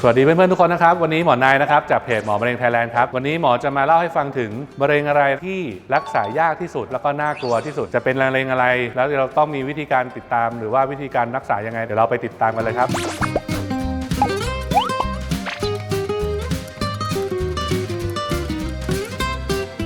สวัสดีเพื่อนๆทุกคนนะครับ วันนี้หมอนายนะครับจากเพจหมอมะเร็งไทยแลนด์ครับ วันนี้หมอจะมาเล่าให้ฟังถึงมะเร็งอะไรที่รักษายากที่สุด แล้วก็น่ากลัวที่สุดจะเป็นมะเร็งอะไร แล้วเราต้องมีวิธีการติดตาม หรือว่าวิธีการรักษายังไงเดี๋ยวเราไปติดตามกันเลยครับ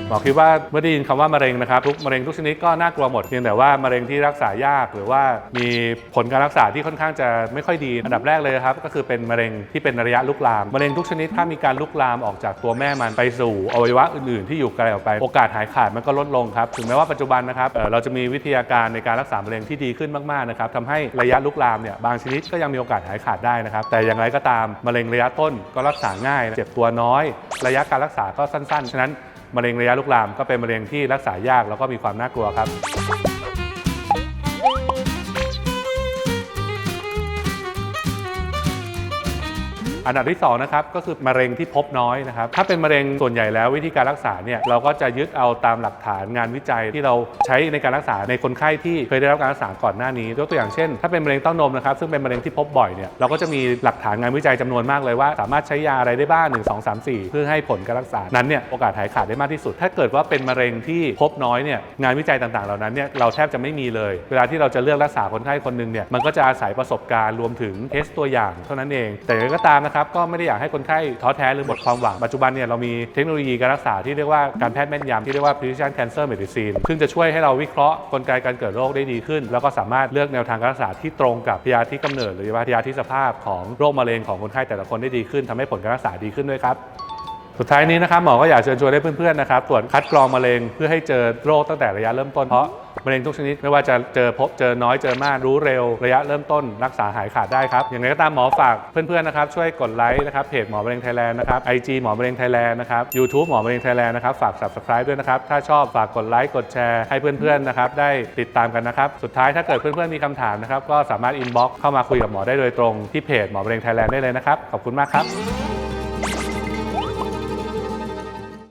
หมอคิดว่าเมื่อได้ยินคำว่ามะเร็งนะครับทุกมะเร็งทุกชนิดก็น่ากลัวหมดเพียงแต่ว่ามะเร็งที่รักษายาก หรือว่ามีผลการรักษาที่ค่อนข้างจะไม่ค่อยดีอันดับแรกเลยนะครับก็คือเป็นมะเร็งที่เป็นระยะลุกลามมะเร็งทุกชนิดถ้ามีการลุกลามออกจากตัวแม่มันไปสู่อวัยวะอื่นๆ ที่อยู่ไกลออกไปโอกาสหายขาดมันก็ลดลงครับถึงแม้ว่าปัจจุบันนะครับเอ่อเราจะมีวิทยาการในการรักษามะเร็งที่ดีขึ้นมากๆนะครับทำให้ระยะลุกลามเนี่ยบางชนิดก็ยังมีโอกาสหายขาดได้นะครับแต่อย่างไรก็ตามมะเร็งระยะต้นก็รักษาง่ายเจ็บตัวน้อย ระยะการรักษาก็สั้นๆ ฉะนั้น มะเร็งระยะลุกลามก็เป็นมะเร็งที่รักษายากแล้วก็มีความน่ากลัวครับ อันดับที่2นะครับก็คือมะเร็งที่พบน้อยนะครับถ้าเป็นมะเร็งส่วนใหญ่แล้ววิธีการรักษาเนี่ยเราก็จะยึดเอาตามหลักฐานงานวิจัยที่เราใช้ในการรักษาในคนไข้ที่เคยได้รับการรักษาก่อนหน้านี้ยกตัวอย่างเช่น ถ้าเป็นมะเร็งเต้านมนะครับซึ่งเป็นมะเร็งที่พบบ่อยเนี่ยเราก็จะมีหลักฐานงานวิจัยจำนวนมากเลยว่า สามารถใช้ยาอะไรได้บ้าง1 2 3 4 เพื่อให้ผลการรักษานั้นเนี่ยโอกาสหายขาดได้มากที่สุด ถ้าเกิดว่าเป็นมะเร็งที่พบน้อยเนี่ยงานวิจัยต่างๆ เหล่านั้นเนี่ยเราแทบจะไม่มีเลย เวลาที่เราจะเลือกรักษาคนไข้คนหนึ่งเนี่ยมันก็จะอาศัยประสบการณ์รวมถึงเทสตัวอย่างเท่านั้นเอง แต่อย่างไรก็ตามนะครับก็ไม่ได้อยากให้คนไข้ท้อแท้หรือหมดความหวัง ปัจจุบันเนี่ยเรามีเทคโนโลยีการรักษาที่เรียกว่าการแพทย์แม่นยำที่เรียกว่า precision cancer medicine ซึ่งจะช่วยให้เราวิเคราะห์กลไกการเกิดโรคได้ดีขึ้น แล้วก็สามารถเลือกแนวทางการรักษาที่ตรงกับพยาธิกำเนิด หรือว่าพยาธิสภาพของโรคมะเร็งของคนไข้แต่ละคนได้ดีขึ้นทำให้ผลการรักษาดีขึ้นด้วยครับสุดท้ายนี้นะครับหมอก็อยากเชิญชวนให้เพื่อนๆนะครับตรวจคัดกรองมะเร็งเพื่อให้เจอโรคตั้งแต่ระยะเริ่มต้นเพราะ มะเร็งทุกชนิดไม่ว่าจะเจอพบเจอน้อยเจอมากรู้เร็ว ระยะเริ่มต้นรักษาหายขาดได้ครับ อย่างไรก็ตามหมอฝากเพื่อนๆนะครับช่วยกดไลค์นะครับเพจหมอมะเร็งไทยแลนด์นะครับไอจีหมอมะเร็งไทยแลนด์นะครับยูทูบหมอมะเร็งไทยแลนด์นะครับฝาก subscribe ด้วยนะครับถ้าชอบฝากกดไลค์กดแชร์ให้เพื่อนๆนะครับได้ติดตามกันนะครับสุดท้ายถ้าเกิดเพื่อนๆมีคำถามนะครับก็สามารถ inbox เข้ามาคุยกับหมอได้โดยตรงที่เพจหมอมะเร็งไทยแลนด์ได้เลยนะครับขอบคุณมากครับ